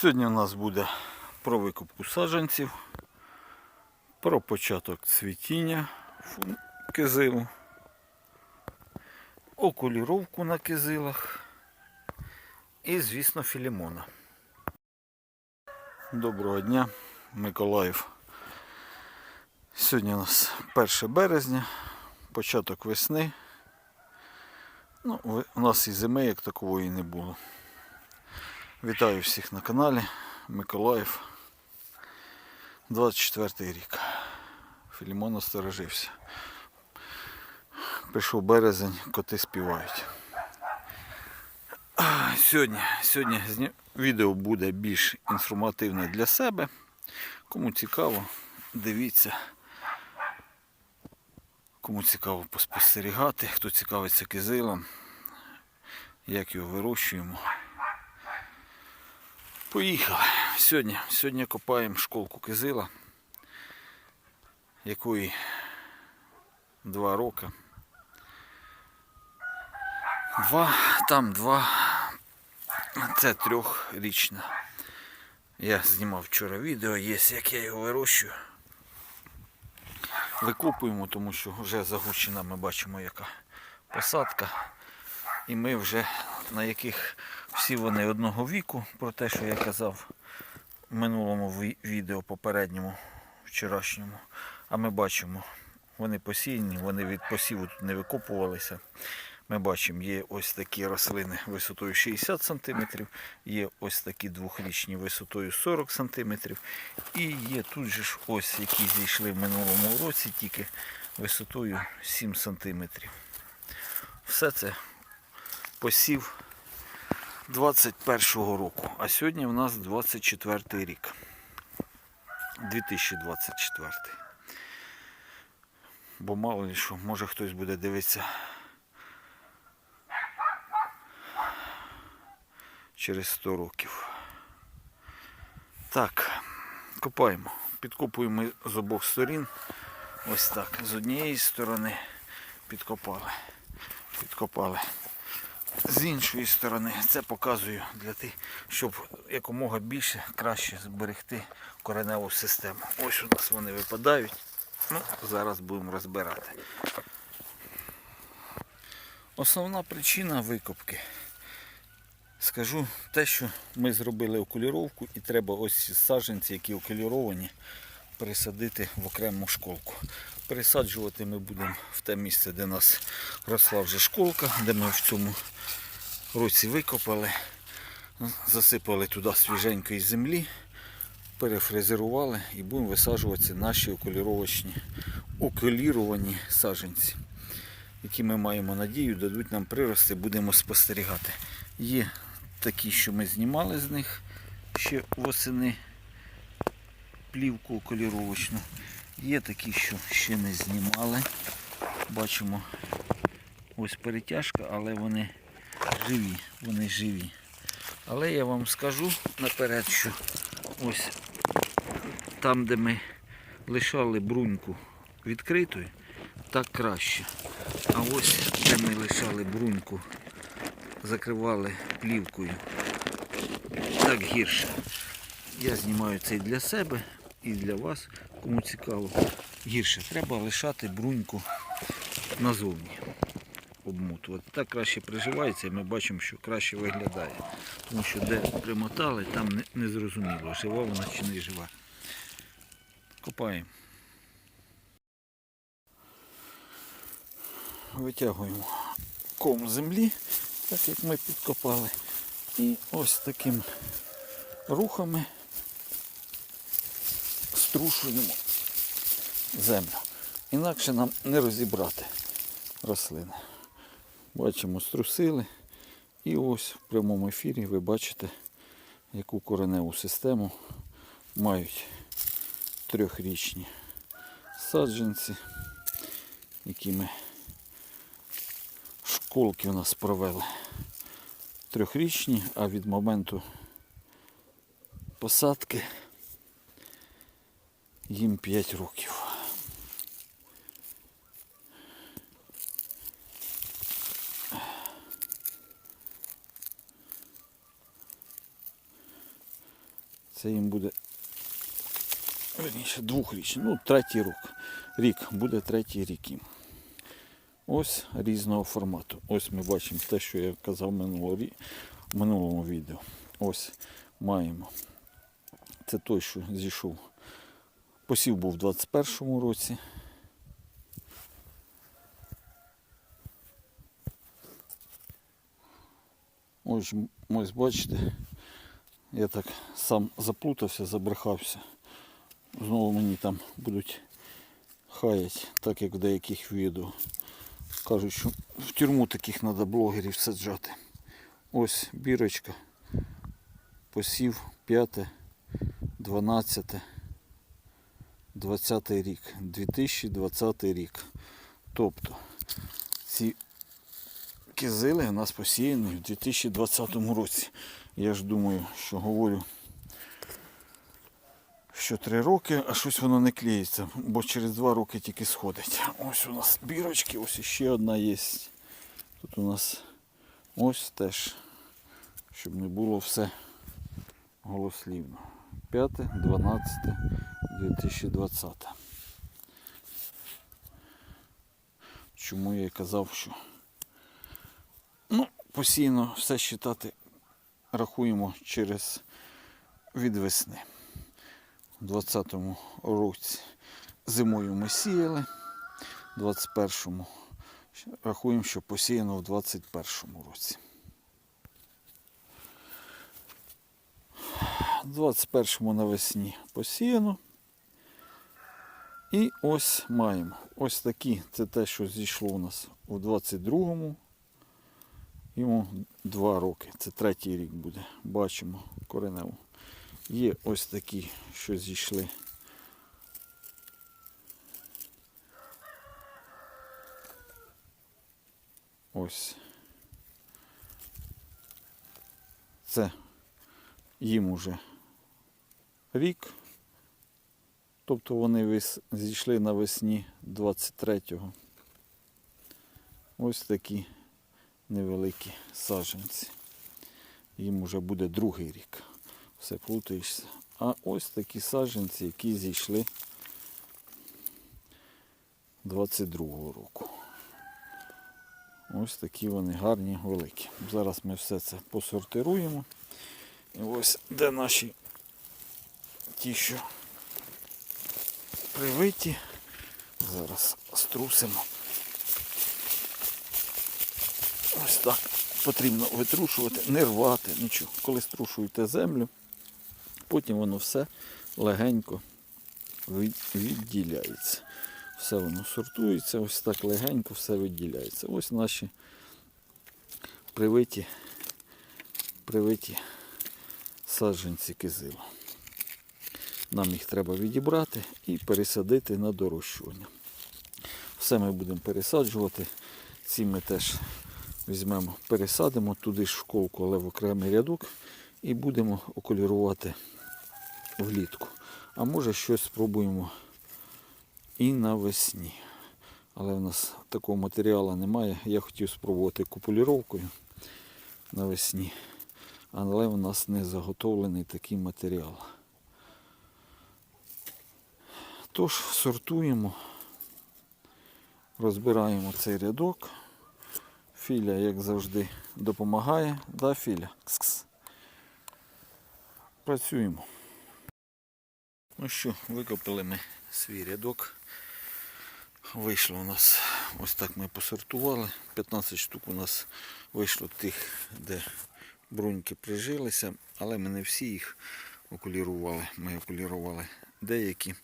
Сьогодні у нас буде про викупку саджанців, про початок цвітіння кизилу, окуліровку на кизилах і, звісно, філімона. Доброго дня, Миколаїв. Сьогодні у нас 1 березня, початок весни. Ну, у нас і зими як такової не було. Вітаю всіх на каналі Миколаїв. 24 рік. Філімон осторожився. Пішов березень, коти співають. Сьогодні, сьогодні відео буде більш інформативне для себе. Кому цікаво, дивіться. Кому цікаво поспостерігати, хто цікавиться кизилом, як його вирощуємо. Поїхали. Сьогодні, сьогодні копаємо школку кизила, якої два роки. Два, там два. Це трьохрічна. Я знімав вчора відео, є, як я його вирощую. Викопуємо, тому що вже загущена ми бачимо, яка посадка. І ми вже на яких всі вони одного віку, про те, що я казав в минулому відео попередньому, вчорашньому. А ми бачимо, вони посіяні, вони від посіву тут не викопувалися. Ми бачимо, є ось такі рослини висотою 60 см, є ось такі двохрічні висотою 40 см. І є тут же ж ось які зійшли в минулому році, тільки висотою 7 см. Все це посів 21-го року, а сьогодні в нас 24 рік. 2024. Бо мало ли що, може хтось буде дивитися через 100 років. Так, копаємо. Підкопуємо з обох сторін. Ось так. З однієї сторони підкопали. Підкопали з іншої сторони це показую для тих, щоб якомога більше краще зберегти кореневу систему. Ось у нас вони випадають. Ну, зараз будемо розбирати. Основна причина викопки. Скажу те, що ми зробили окуліровку і треба ось ці саджанці, які окуліровані, пересадити в окрему школку. Пересаджувати ми будемо в те місце, де нас росла вже школка, де ми в цьому році викопали, засипали туди свіженької землі, перефрезерували і будемо висаджувати наші окуліровочні, окуліровані саджанці, які ми маємо надію, дадуть нам прирости, будемо спостерігати. Є такі, що ми знімали з них ще восени плівку окуліровочну. Є такі, що ще не знімали. Бачимо ось перетяжка, але вони живі, вони живі. Але я вам скажу наперед, що ось там, де ми лишали бруньку відкритою, так краще. А ось де ми лишали бруньку, закривали плівкою, так гірше. Я знімаю це і для себе, і для вас, кому цікаво. Гірше. Треба лишати бруньку назовні обмотувати. Так краще приживається і ми бачимо, що краще виглядає. Тому що де примотали, там не, зрозуміло, жива вона чи не жива. Копаємо. Витягуємо ком землі, так як ми підкопали. І ось таким рухами струшуємо землю. Інакше нам не розібрати рослини. Бачимо, струсили. І ось в прямому ефірі ви бачите, яку кореневу систему мають трьохрічні саджанці, які ми школки у нас провели трьохрічні, а від моменту посадки їм 5 років. Це їм буде верніше, двохрічний, ну, третій рік. Рік, буде третій рік їм. Ось різного формату. Ось ми бачимо те, що я казав в минулому відео. Ось маємо. Це той, що зійшов. Посів був у 21-му році. Ось, ось бачите, я так сам заплутався, забрехався. Знову мені там будуть хаять, так як в деяких відео. Кажуть, що в тюрму таких треба блогерів саджати. Ось бірочка. Посів 5, 12, 20 рік. 2020 рік. Тобто ці кизили у нас посіяні в 2020 році. Я ж думаю, що говорю, що 3 роки, а щось воно не клеїться, бо через 2 роки тільки сходить. Ось у нас бірочки, ось ще одна є. Тут у нас ось теж, щоб не було все голослівно. 5, 12, 2020. Чому я і казав, що ну, постійно все считати рахуємо через від весни. У 20-му році зимою ми сіяли, в 21-му рахуємо, що посіяно в 21-му році. В 21-му навесні посіяно. І ось маємо. Ось такі, це те, що зійшло у нас у 22-му. Йому 2 роки. Це третій рік буде. Бачимо кореневу. Є ось такі, що зійшли. Ось. Це їм уже рік. Тобто вони зійшли навесні 23-го. Ось такі невеликі саджанці. Їм вже буде другий рік. Все плутаєшся. А ось такі саджанці, які зійшли 22-го року. Ось такі вони гарні, великі. Зараз ми все це посортируємо. І ось де наші ті, що привиті. Зараз струсимо. Ось так потрібно витрушувати, не рвати, нічого. Коли струшуєте землю, потім воно все легенько відділяється. Все воно сортується, ось так легенько все відділяється. Ось наші привиті, привиті саджанці кизилу. Нам їх треба відібрати і пересадити на дорощування. Все ми будемо пересаджувати. Ці ми теж візьмемо, пересадимо туди ж в школку, але в окремий рядок і будемо окулірувати влітку. А може щось спробуємо і навесні. Але в нас такого матеріалу немає. Я хотів спробувати купуліровкою навесні. Але в нас не заготовлений такий матеріал. Тож сортуємо, розбираємо цей рядок. Філя, як завжди, допомагає. Да, Філя? Кс-кс. Працюємо. Ну що, викопали ми свій рядок. Вийшло у нас, ось так ми посортували. 15 штук у нас вийшло тих, де бруньки прижилися, але ми не всі їх окулірували. Ми окулірували деякі.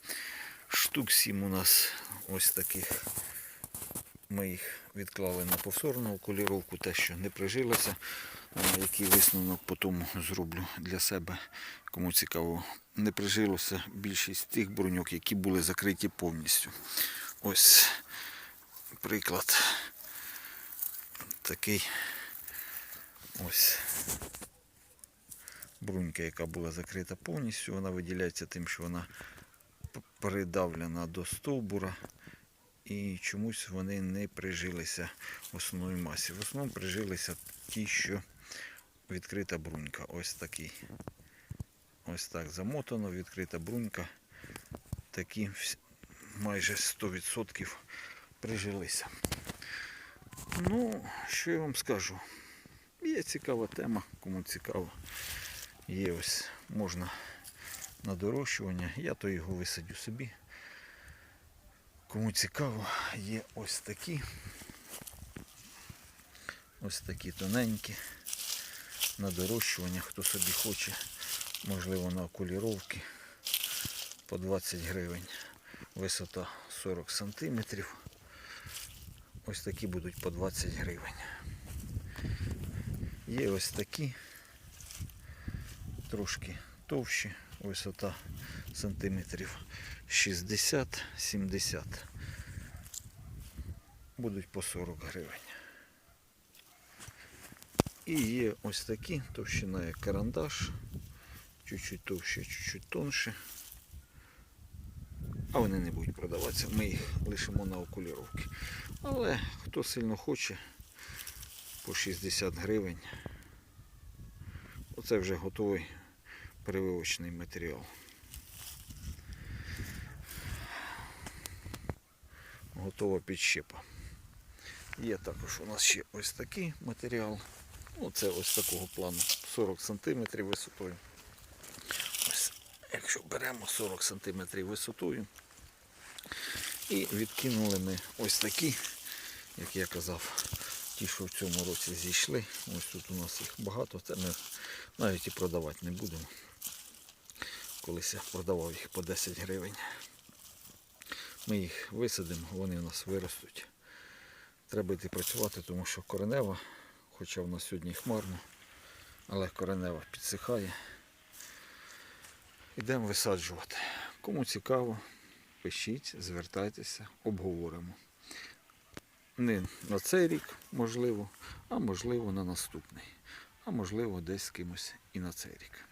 Штук 7 у нас ось таких. Ми їх відклали на повторну окуліровку, те, що не прижилося. Який висновок потім зроблю для себе, кому цікаво. Не прижилося більшість тих бруньок, які були закриті повністю. Ось приклад такий ось брунька, яка була закрита повністю, вона виділяється тим, що вона придавлена до стовбура і чомусь вони не прижилися в основній масі. В основному прижилися ті, що відкрита брунька. Ось такий ось так замотано, відкрита брунька. Такі майже 100% прижилися. Ну, що я вам скажу? Є цікава тема, кому цікаво. Є ось можна на дорощування. Я то його висадю собі. Кому цікаво, є ось такі. Ось такі тоненькі. На дорощування, хто собі хоче, можливо на окуліровки по 20 гривень. Висота 40 сантиметрів. Ось такі будуть по 20 гривень. Є ось такі, трошки товщі, висота сантиметрів 60-70. Будуть по 40 гривень. І є ось такі, товщина як карандаш, чуть-чуть товще, чуть-чуть тонше. А вони не будуть продаватися, ми їх лишимо на окуліровки. Але хто сильно хоче, по 60 гривень. Оце вже готовий перевивочний матеріал. Готова підщепа. Є також у нас ще ось такий матеріал. Ну, це ось такого плану 40 см висотою. Ось, якщо беремо 40 см висотою. І відкинули ми ось такі, як я казав, ті, що в цьому році зійшли. Ось тут у нас їх багато, це ми навіть і продавати не будемо. Колись я продавав їх по 10 гривень. Ми їх висадимо, вони у нас виростуть. Треба йти працювати, тому що коренева, хоча в нас сьогодні хмарно, але коренева підсихає. Йдемо висаджувати. Кому цікаво, пишіть, звертайтеся, обговоримо. Не на цей рік, можливо, а можливо на наступний. А можливо десь з кимось і на цей рік.